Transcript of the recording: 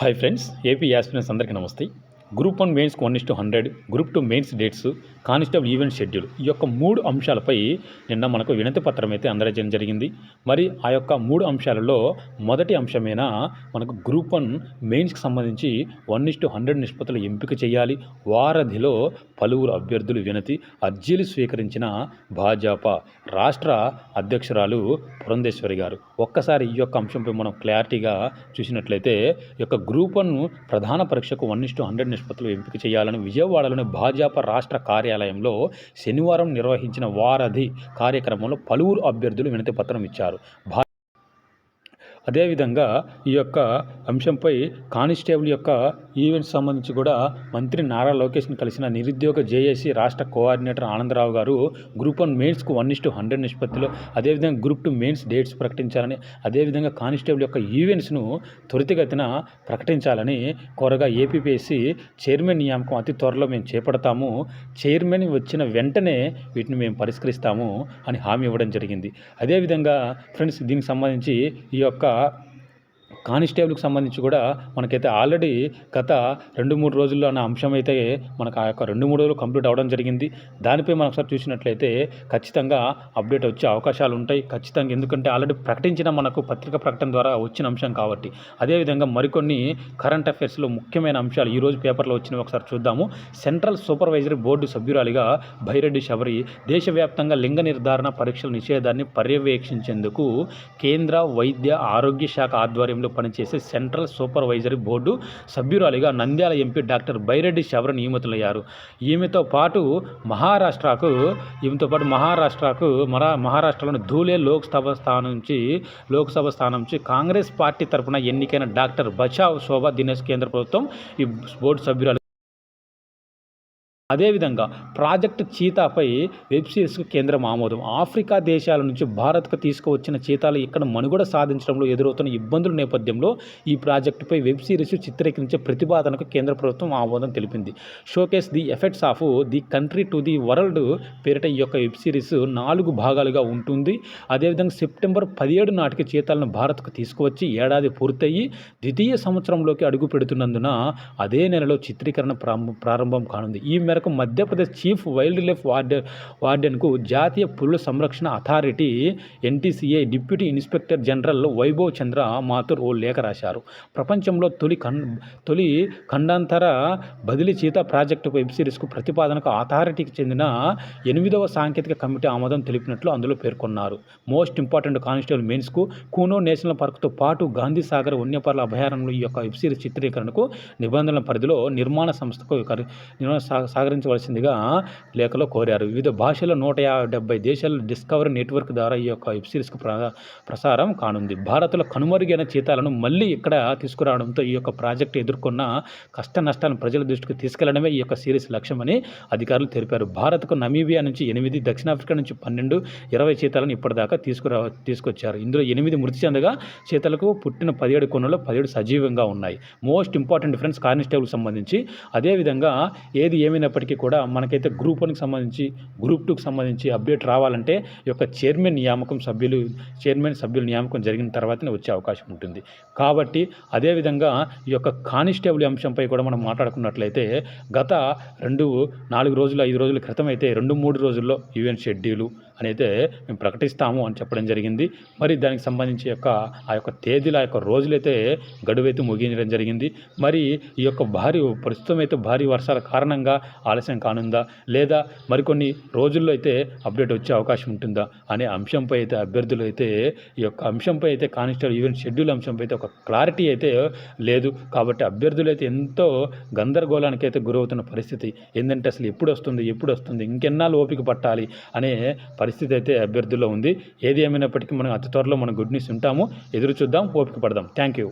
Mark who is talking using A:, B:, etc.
A: Hi friends AP aspirants అందరికీ నమస్తే. Group one mains one is to hundred group two mains dates constable event schedule ఈ యొక్క మూడు అంశాలపై నిన్న మనకు వినతి పత్రం అయితే అందజేయడం జరిగింది. మరి ఆ యొక్క మూడు అంశాలలో మొదటి అంశమైన మనకు గ్రూప్ వన్ మెయిన్స్కి సంబంధించి వన్ ఇస్టు హండ్రెడ్ నిష్పత్తులు ఎంపిక చేయాలి. వారధిలో పలువురు అభ్యర్థులు వినతి అర్జీలు స్వీకరించిన భాజపా రాష్ట్ర అధ్యక్షురాలు పురంధేశ్వరి గారు. ఒక్కసారి ఈ యొక్క అంశంపై మనం క్లారిటీగా చూసినట్లయితే ఈ యొక్క గ్రూప్ వన్ ప్రధాన పరీక్షకు వన్ ఇస్టు హండ్రెడ్ నిష్పత్తులు ఎంపిక చేయాలని విజయవాడలోని భాజపా రాష్ట్ర కార్యాలయంలో శనివారం నిర్వహించిన వారధి కార్యక్రమంలో పలువురు అభ్యర్థులు వినతి పత్రం ఇచ్చారు. అదేవిధంగా ఈ యొక్క అంశంపై కానిస్టేబుల్ యొక్క ఈవెంట్స్ సంబంధించి కూడా మంత్రి నారా లోకేష్ని కలిసిన నిరుద్యోగ జేఏసీ రాష్ట్ర coordinator Anandarao garu group one మెయిన్స్కు one is to hundred నిష్పత్తిలో అదేవిధంగా గ్రూప్ టూ మెయిన్స్ డేట్స్ ప్రకటించాలని అదేవిధంగా కానిస్టేబుల్ యొక్క ఈవెంట్స్ను త్వరితగతిన ప్రకటించాలని కోరగా ఏపీపీఎస్సీ చైర్మన్ నియామకం అతి త్వరలో మేము చేపడతాము. చైర్మన్ వచ్చిన వెంటనే వీటిని మేము పరిష్కరిస్తాము అని హామీ ఇవ్వడం జరిగింది. అదేవిధంగా ఫ్రెండ్స్ దీనికి సంబంధించి ఈ యొక్క tá? కానిస్టేబుల్కి సంబంధించి కూడా మనకైతే ఆల్రెడీ గత రెండు మూడు రోజుల్లో అన్న అంశం అయితే మనకు ఆ యొక్క రెండు మూడు రోజులు కంప్లీట్ అవ్వడం జరిగింది. దానిపై మనం ఒకసారి చూసినట్లయితే ఖచ్చితంగా అప్డేట్ వచ్చే అవకాశాలు ఉంటాయి. ఖచ్చితంగా ఎందుకంటే ఆల్రెడీ ప్రకటించిన మనకు పత్రిక ప్రకటన ద్వారా వచ్చిన అంశం కాబట్టి. అదేవిధంగా మరికొన్ని కరెంట్ అఫైర్స్లో ముఖ్యమైన అంశాలు ఈరోజు పేపర్లో వచ్చినవి ఒకసారి చూద్దాము. సెంట్రల్ సూపర్వైజరీ బోర్డు సభ్యురాలిగా భైరెడ్డి శబరి దేశవ్యాప్తంగా లింగ నిర్ధారణ పరీక్షల నిషేధాన్ని పర్యవేక్షించేందుకు కేంద్ర వైద్య ఆరోగ్య శాఖ ఆధ్వర్యం ఆధ్వర్యంలో పనిచేసే సెంట్రల్ సూపర్వైజరీ బోర్డు సభ్యురాలిగా నంద్యాల ఎంపీ డాక్టర్ బైరెడ్డి శవర నియమితులయ్యారు. ఈమెతో పాటు మహారాష్ట్రకు ఈమెతో పాటు మహారాష్ట్రకు మరా మహారాష్ట్రలోని ధూలే లోక్సభ స్థానం నుంచి లోక్సభ స్థానం నుంచి కాంగ్రెస్ పార్టీ తరపున ఎన్నికైన డాక్టర్ బచావ్ శోభా దినేష్ కేంద్ర ప్రభుత్వం ఈ బోర్డు సభ్యురాలు అదేవిధంగా ప్రాజెక్ట్ చీతాపై వెబ్ సిరీస్కు కేంద్రం ఆమోదం. ఆఫ్రికా దేశాల నుంచి భారత్కు తీసుకువచ్చిన చీతాలు ఇక్కడ మనుగడ సాధించడంలో ఎదురవుతున్న ఇబ్బందుల నేపథ్యంలో ఈ ప్రాజెక్టుపై వెబ్ సిరీస్ చిత్రీకరించే ప్రతిపాదనకు కేంద్ర ప్రభుత్వం ఆమోదం తెలిపింది. Showcase the effects of the country to the world పేరిట ఈ యొక్క వెబ్ సిరీస్ నాలుగు భాగాలుగా ఉంటుంది. అదేవిధంగా సెప్టెంబర్ పదిహేడు నాటికి చీతాలను భారత్కు తీసుకువచ్చి ఏడాది పూర్తయి ద్వితీయ సంవత్సరంలోకి అడుగు పెడుతున్నందున అదే నెలలో చిత్రీకరణ ప్రారంభం కానుంది. ఈ మేర మేరకు Madhya Pradesh chief wild life warden వార్డెన్కు జాతీయ పులుల సంరక్షణ authority NTCA deputy inspector general Vaibhav Chandra Mathur ఓ లేఖ రాశారు. ప్రపంచంలో తొలి కన్ తొలి ఖండాంతర బదిలీ చీత ప్రాజెక్టు వెబ్ సిరీస్కు ప్రతిపాదనకు అథారిటీకి చెందిన ఎనిమిదవ సాంకేతిక కమిటీ ఆమోదం తెలిపినట్లు అందులో పేర్కొన్నారు. మోస్ట్ ఇంపార్టెంట్ కానిస్టేబుల్ మెయిన్స్కు కూనో నేషనల్ పార్క్తో పాటు గాంధీ సాగర్ వన్యపాల అభయారణ్యంలో ఈ యొక్క వెబ్ సిరీస్ చిత్రీకరణకు నిబంధనల పరిధిలో నిర్మాణ సంస్థకు నిర్మాణ సహకరించవలసిందిగా లేఖలో కోరారు. వివిధ భాషల నూట యాభై డెబ్బై దేశాల డిస్కవరీ నెట్వర్క్ ద్వారా ఈ యొక్క వెబ్ సిరీస్కు ప్ర ప్రసారం కానుంది. భారత్లో కనుమరుగైన చీతాలను మళ్ళీ ఇక్కడ తీసుకురావడంతో ఈ యొక్క ప్రాజెక్టు ఎదుర్కొన్న కష్ట నష్టాలను ప్రజల దృష్టికి తీసుకెళ్ళడమే ఈ యొక్క సిరీస్ లక్ష్యమని అధికారులు తెలిపారు. భారత్కు నమీబియా నుంచి ఎనిమిది దక్షిణాఫ్రికా నుంచి పన్నెండు ఇరవై చీతాలను ఇప్పటిదాకా తీసుకురా తీసుకొచ్చారు. ఇందులో ఎనిమిది మృతి చెందగా చీతలకు పుట్టిన పదిహేడు కొనుల్లో పదిహేడు సజీవంగా ఉన్నాయి. మోస్ట్ ఇంపార్టెంట్ డిఫరెన్స్ కానిస్టేబుల్ సంబంధించి అదేవిధంగా ఏది ఏమైనప్పటికీ అయినప్పటికీ కూడా మనకైతే గ్రూప్ వన్కి సంబంధించి గ్రూప్ టూకి సంబంధించి అప్డేట్ రావాలంటే ఈ యొక్క చైర్మన్ నియామకం సభ్యులు చైర్మన్ సభ్యుల నియామకం జరిగిన తర్వాతనే వచ్చే అవకాశం ఉంటుంది. కాబట్టి అదేవిధంగా ఈ యొక్క కానిస్టేబుల్ అంశంపై కూడా మనం మాట్లాడుకున్నట్లయితే గత రెండు నాలుగు రోజులు ఐదు రోజుల క్రితం అయితే రెండు మూడు రోజుల్లో ఈవెంట్ షెడ్యూలు అయితే మేము ప్రకటిస్తాము అని చెప్పడం జరిగింది. మరి దానికి సంబంధించి యొక్క ఆ యొక్క తేదీల యొక్క రోజులైతే గడువైతే ముగించడం జరిగింది. మరి ఈ యొక్క భారీ ప్రస్తుతం అయితే భారీ వర్షాల కారణంగా ఆలస్యం కానుందా? లేదా మరికొన్ని రోజుల్లో అయితే అప్డేట్ వచ్చే అవకాశం ఉంటుందా? అనే అంశంపై అయితే అభ్యర్థులు అయితే ఈ యొక్క అంశంపై అయితే కానిస్టేబుల్ ఈవెంట్ షెడ్యూల్ అంశంపై అయితే ఒక క్లారిటీ అయితే లేదు. కాబట్టి అభ్యర్థులు అయితే ఎంతో గందరగోళానికి అయితే గురవుతున్న పరిస్థితి. ఏంటంటే అసలు ఎప్పుడు వస్తుంది? ఎప్పుడు వస్తుంది? ఇంకెన్నాళ్ళు ఓపిక పట్టాలి? అనే పరిస్థితి అయితే అభ్యర్థుల్లో ఉంది. ఏది ఏమైనప్పటికీ మనం అతి త్వరలో మనం గుడ్ న్యూస్ ఉంటాము ఎదురు చూద్దాం ఓపిక పడదాం. Thank you.